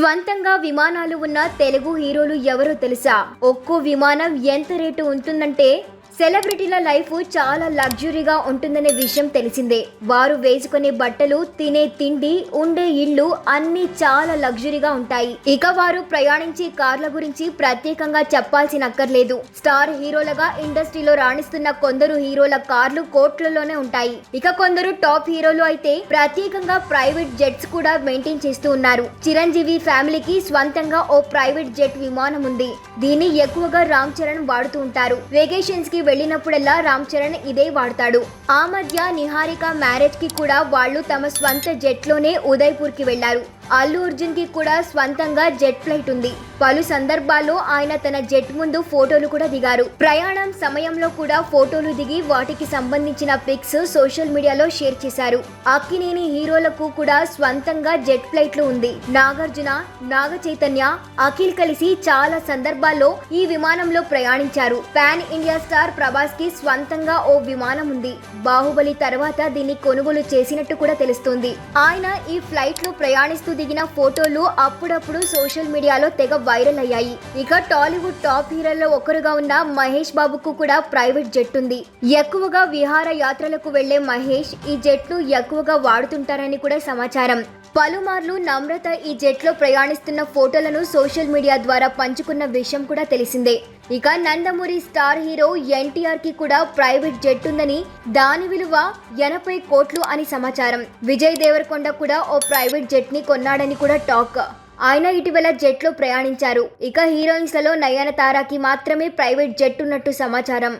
స్వంతంగా విమానాలు ఉన్న తెలుగు హీరోలు ఎవరో తెలుసా? ఒక్కో విమానం ఎంత రేటు ఉంటుందంటే సెలబ్రిటీల లైఫ్ చాలా లగ్జరీగా ఉంటుందనే విషయం తెలిసిందే. వారు వేసుకునే బట్టలు తినే తిండి ఉండే ఇళ్ళు అన్నీ చాలా లగ్జరీగా ఉంటాయి. ఇక వారు ప్రయాణించే కార్ల గురించి ప్రత్యేకంగా చెప్పాల్సిన అక్కర్లేదు స్టార్ హీరోలుగా ఇండస్ట్రీలో రాణిస్తున్న కొందరు హీరోల కార్లు కోట్లలోనే ఉంటాయి. ఇక కొందరు టాప్ హీరోలు అయితే ప్రత్యేకంగా ప్రైవేట్ జెట్స్ కూడా మెయింటైన్ చేస్తూ ఉన్నారు. చిరంజీవి ఫ్యామిలీకి స్వంతంగా ఓ ప్రైవేట్ జెట్ విమానం ఉంది. దీన్ని ఎక్కువగా రామ్ చరణ్ వాడుతూ ఉంటారు. వెకేషన్స్కి వెళ్ళినప్పుడల్లా రామ్ చరణ్ ఇదే వాడతాడు. ఆ మధ్య నిహారిక మ్యారేజ్కి కూడా వాళ్ళు తమ స్వంత జెట్లోనే ఉదయ్పూర్కి ఉదయ్పూర్కి వెళ్ళారు అల్లు అర్జున్కి కూడా స్వంతంగా జెట్ ఫ్లైట్ ఉంది. పలు సందర్భాల్లో ఆయన తన జెట్ ముందు ఫోటోలు కూడా దిగారు. ప్రయాణం సమయంలో కూడా ఫోటోలు దిగి వాటికి సంబంధించిన పిక్స్ సోషల్ మీడియాలో షేర్ చేశారు. అక్కినేని హీరోలకు కూడా స్వంతంగా జెట్ ఫ్లైట్లు ఉంది. నాగార్జున నాగ చైతన్య అఖిల్ కలిసి చాలా సందర్భాల్లో ఈ విమానంలో ప్రయాణించారు. పాన్ ఇండియా స్టార్ ప్రభాస్కి స్వంతంగా ఓ విమానం ఉంది. బాహుబలి తర్వాత దీన్ని కొనుగోలు చేసినట్టు కూడా తెలుస్తుంది. ఆయన ఈ ఫ్లైట్లో ప్రయాణిస్తూ దిగిన ఫోటోలు అప్పుడప్పుడు సోషల్ మీడియాలో తెగ వైరల్ అయ్యాయి. ఇక టాలీవుడ్ టాప్ హీరోల్లో ఒకరుగా ఉన్న మహేష్ బాబుకు కూడా ప్రైవేట్ జెట్ ఉంది. ఎక్కువగా విహార యాత్రలకు వెళ్ళే మహేష్ ఈ జెట్ను ఎక్కువగా వాడుతుంటారని కూడా సమాచారం. పలుమార్లు నమ్రత ఈ జెట్లో ప్రయాణిస్తున్న ఫోటోలను సోషల్ మీడియా ద్వారా పంచుకున్న విషయం కూడా తెలిసిందే. ఇక నందమూరి స్టార్ హీరో ఎన్టీఆర్కి కూడా ప్రైవేట్ జెట్ ఉందని దాని విలువ ఎనభై కోట్లు అని సమాచారం. విజయ్ దేవరకొండ కూడా ఓ ప్రైవేట్ జెట్ని కొన్నాడని కూడా టాక్. ఆయన ఇటీవల జెట్లో ప్రయాణించారు. ఇక హీరోయిన్స్లలో నయనతారాకి మాత్రమే ప్రైవేట్ జెట్ ఉన్నట్టు సమాచారం.